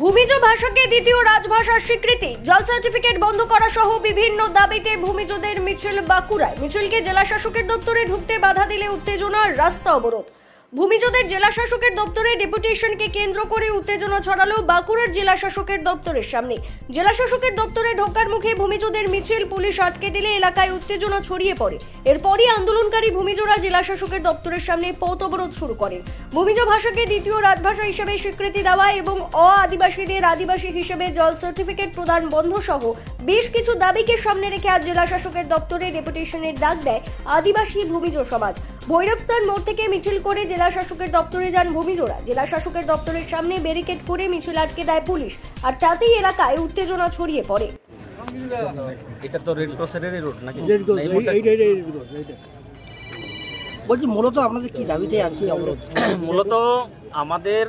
ভূমিজ ভাষাকে দ্বিতীয় রাজভাষার স্বীকৃতি। জল সার্টিফিকেট বন্ধ করা সহ বিভিন্ন দাবিতে ভূমিজদের মিছিল বাঁকুড়ায়। মিছিলকে জেলা শাসকের দপ্তরে ঢুকতে বাধা দিলে উত্তেজনার রাস্তা অবরোধ। ভূমিজদের জেলা শাসকের দপ্তরে ডেপুটেশনকে কেন্দ্র করে উত্তেজনা ছড়ালো বাঁকুড়ার জেলা শাসকের দপ্তরের সামনে। জেলা শাসকের দপ্তরে ঢোকার মুখে ভূমিজদের মিছিল, পুলিশ আটকে দিলে এলাকায় উত্তেজনা ছড়িয়ে পড়ে। এরপরই আন্দোলনকারী ভূমিজরা জেলা শাসকের দপ্তরের সামনে পথ অবরোধ শুরু করেন। ভূমিজ ভাষাকে দ্বিতীয় রাজভাষা হিসেবে স্বীকৃতি দেওয়া এবং অ আদিবাসীদের আদিবাসী হিসেবে জল সার্টিফিকেট প্রদান বন্ধ সহ বেশ কিছু দাবিকে সামনে রেখে আজ জেলা শাসকের দপ্তরে ডেপুটেশনের ডাক দেয় আদিবাসী ভূমিজ সমাজ। ভৈরবস্থান মোড় থেকে মিছিল করে জেলা শাসকের দপ্তরে যান ভূমিজোরা জেলা শাসকের দপ্তরের সামনে ব্যারিকেড করে মিছিল আটকে দেয় পুলিশ আর তাতেই এলাকায় উত্তেজনা ছড়িয়ে পড়ে। এটা তো রেড নাকি? রেড ক্রস এইটা। বলছি মূলত আপনাদের কি দাবিতে আজকে অবরোধ? মূলত আমাদের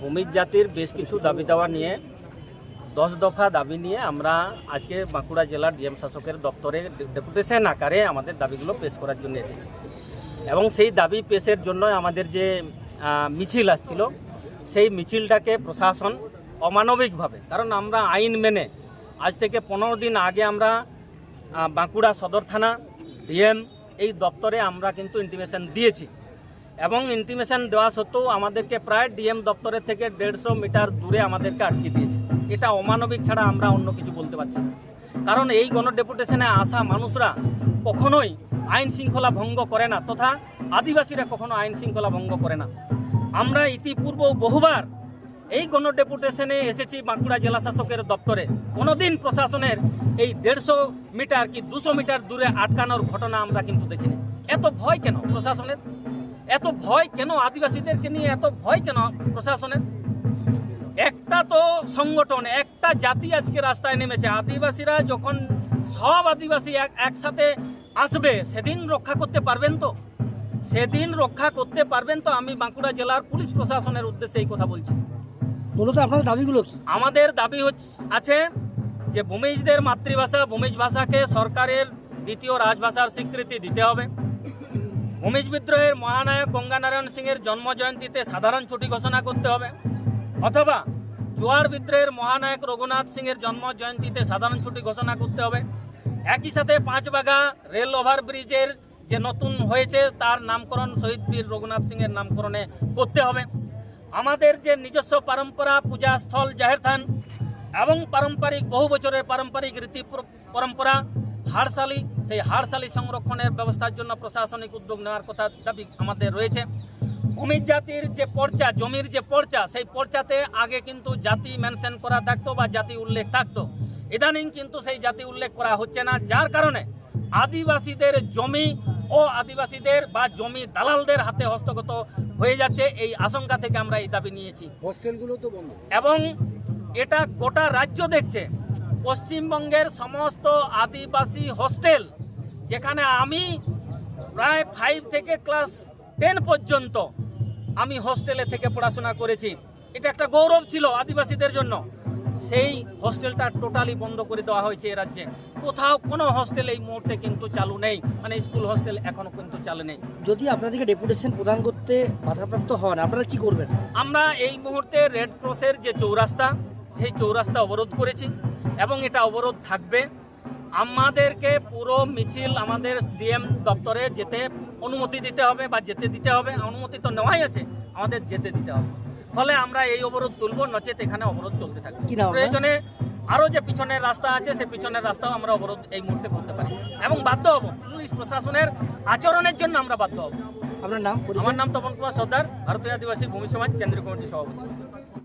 ভূমির জাতির বেশ কিছু দাবি দাওয়া নিয়ে দশ দফা দাবি নিয়ে আমরা আজকে বাঁকুড়া জেলার ডিএম শাসকের দপ্তরে ডেপুটেশন আকারে আমাদের দাবিগুলো পেশ করার জন্য এসেছি। এবং সেই দাবি পেশের জন্য আমাদের যে মিছিল আসছিল, সেই মিছিলটাকে প্রশাসন অমানবিকভাবে, কারণ আমরা আইন মেনে আজ থেকে পনেরো দিন আগে আমরা বাঁকুড়া সদর থানা, ডিএম এই দপ্তরে আমরা কিন্তু ইন্টিমেশন দিয়েছি। এবং ইন্টিমেশন দেওয়া সত্ত্বেও আমাদেরকে প্রায় ডিএম দপ্তরের থেকে দেড়শো মিটার দূরে আমাদেরকে আটকে দিয়েছে। এটা অমানবিক ছাড়া আমরা অন্য কিছু বলতে পারছি না। কারণ এই গণডেপুটেশনে আসা মানুষরা কখনোই আইন শৃঙ্খলা ভঙ্গ করে না, তথা আদিবাসীরা কখনো আইন শৃঙ্খলা ভঙ্গ করে না। আমরা ইতিপূর্ব বহুবার এই গণডেপুটেশনে এসেছি বাঁকুড়া জেলা শাসকের দপ্তরে। কোনোদিন প্রশাসনের এই দেড়শো মিটার কি দুশো মিটার দূরে আটকানোর ঘটনা আমরা কিন্তু দেখিনি। এত ভয় কেন প্রশাসনের? এত ভয় কেন আদিবাসীদেরকে নিয়ে? এত ভয় কেন প্রশাসনের? একটা তো সংগঠন একটা জাতি আজকে রাস্তায় নেমেছে। আদিবাসীরা যখন সব আদিবাসী এক একসাথে আসবে সেদিন রক্ষা করতে পারবেন তো? সেদিন রক্ষা করতে পারবেন তো? আমি বাঁকুড়া জেলার পুলিশ প্রশাসনের উদ্দেশ্যে এই কথা বলছি। মূলত আপনাদের দাবিগুলো কি? আমাদের দাবি হচ্ছে আছে যে ভূমিজদের মাতৃভাষা ভূমিজ ভাষাকে সরকারের দ্বিতীয় রাজভাষার স্বীকৃতি দিতে হবে। ভূমিজ বিদ্রোহের মহানায়ক গঙ্গানারায়ণ সিংয়ের জন্ম জয়ন্তীতে সাধারণ ছুটি ঘোষণা করতে হবে। অথবা জোয়ার বিদ্রোহের মহানায়ক রঘুনাথ সিংয়ের জন্ম জয়ন্তীতে সাধারণ ছুটি ঘোষণা করতে হবে। একই সাথে পাঁচবাগা রেল ওভার ব্রিজের যে নতুন হয়েছে, তার নামকরণ শহীদ বীর রঘুনাথ সিংয়ের নামকরণে করতে হবে। আমাদের যে নিজস্ব পরম্পরা, পূজা স্থল, জাহের থান এবং পারম্পরিক, বহু বছরের পারম্পরিক রীতি পরম্পরা হাড়শালি সেই হাড়শালি সংরক্ষণের ব্যবস্থার জন্য প্রশাসনিক উদ্যোগ নেওয়ার কথা দাবি আমাদের রয়েছে। ভূমির জাতির যে পর্চা জমির যে পর্চা সেই পর্চাতে আগে কিন্তু জাতি মেনশন করা থাকতো বা জাতি উল্লেখ থাকতো। ইদানিং কিন্তু সেই জাতি উল্লেখ করা হচ্ছে না যার কারণে আদিবাসীদের জমি ও আদিবাসীদের বা জমি দালালদের হাতে হস্তগত হয়ে যাচ্ছে এই আশঙ্কা থেকে আমরা এই দাবি নিয়েছি। হোস্টেলগুলো তো বন্ধ। এবং এটা গোটা রাজ্য দেখছে। পশ্চিমবঙ্গের সমস্ত আদিবাসী হোস্টেল যেখানে আমি প্রায় ফাইভ থেকে ক্লাস টেন পর্যন্ত আমি হোস্টেলে থেকে পড়াশোনা করেছি। এটা একটা গৌরব ছিল আদিবাসীদের জন্য। সেই হোস্টেলটা টোটালি বন্ধ করে দেওয়া হয়েছে এ রাজ্যে। কোথাও কোনো হোস্টেল এই মুহূর্তে কিন্তু চালু নেই। মানে স্কুল হোস্টেল এখনও কিন্তু চালু নেই। যদি আপনাদেরকে ডেপুটেশন প্রদান করতে বাধাপ্রাপ্ত হন আপনারা কি করবেন? আমরা এই মুহূর্তে রেড ক্রসের যে চৌরাস্তা সেই চৌরাস্তা অবরোধ করেছি এবং এটা অবরোধ থাকবে। আমাদেরকে পুরো মিছিল আমাদের ডিএম দপ্তরে যেতে অনুমতি দিতে হবে বা যেতে দিতে হবে। অনুমতি তো নেওয়াই আছে আমাদের যেতে দিতে হবে। ফলে আমরা এই অবরোধ তুলব নচেত এখানে অবরোধ চলতে থাকবে। প্রয়োজনে আরও যে পিছনের রাস্তা আছে সেই পিছনের রাস্তাও আমরা অবরোধ এই মুহূর্তে করতে পারি। এবং বাধ্য হব পুলিশ প্রশাসনের আচরণের জন্য আমরা বাধ্য হব। আপনার নাম? আমার নাম তপন কুমার সর্দার ভারতীয় আদিবাসী ভূমি সমাজ কেন্দ্রীয় কমিটির সভাপতি।